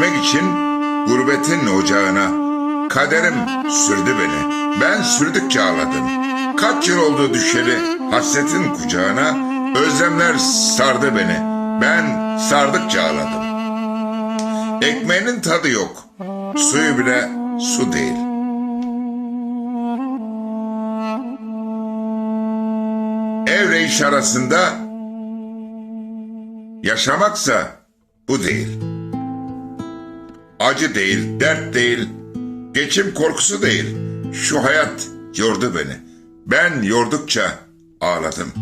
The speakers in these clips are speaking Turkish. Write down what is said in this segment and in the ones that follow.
Ekmek için gurbetin ocağına kaderim sürdü beni. Ben sürdükçe ağladım. Kaç yıl oldu düşeli hasretin kucağına özlemler sardı beni. Ben sardıkça ağladım. Ekmeğinin tadı yok. Suyu bile su değil. Evle iş arasında yaşamaksa bu değil. Acı değil, dert değil, geçim korkusu değil. Şu hayat yordu beni. Ben yordukça ağladım.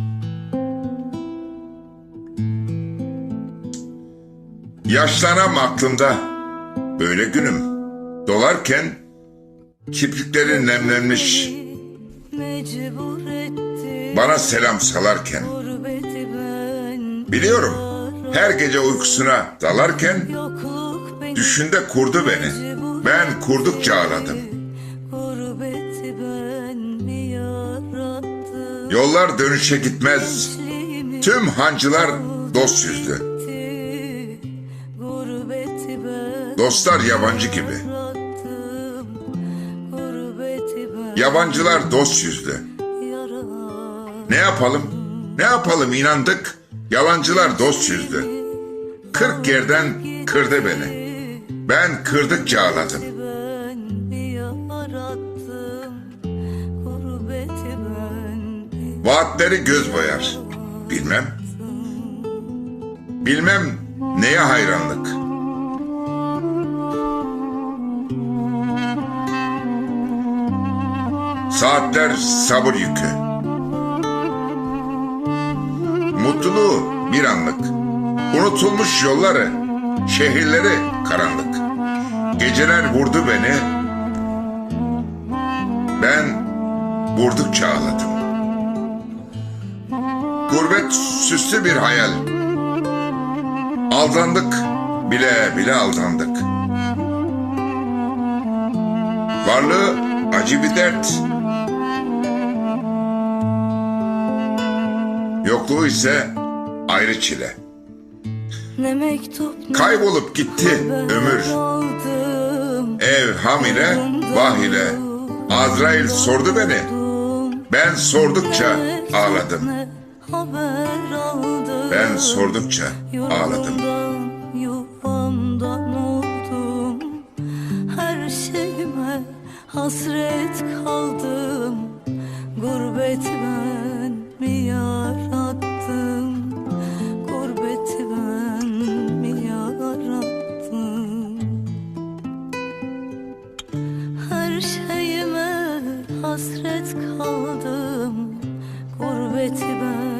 Yaşlanam aklımda böyle günüm. Dolarken kirpiklerin nemlenmiş bana selam salarken. Biliyorum her gece uykusuna dalarken düşünde kurdu beni. Ben kurdukça yarattım Yollar dönüşe gitmez. Tüm hancılar dost yüzlü. Dostlar yabancı gibi. Yabancılar dost yüzlü. Ne yapalım? Ne yapalım inandık. Yalancılar dost yüzlü. Kırk yerden kırdı beni. Ben kırdıkça ağladım. Vaatleri göz boyar. Bilmem. Bilmem neye hayranlık. Saatler sabır yükü. Mutluluğu bir anlık. Unutulmuş yolları, şehirleri karanlık. Geceler vurdu beni. Ben vurdukça ağladım. Gurbet süslü bir hayal. Aldandık, bile bile aldandık. Varlığı acı bir dert. Yokluğu ise ayrı çile. Ne mektup ne Kaybolup gitti ömür. Ev ham ile, vah ile. Azrail sordu beni. Ben sordukça ağladım. Ben sordukça ağladım. Yuvamdan, oldum Her şeyime hasret kaldım Gurbet ben mi yar kaldım. Gurbetime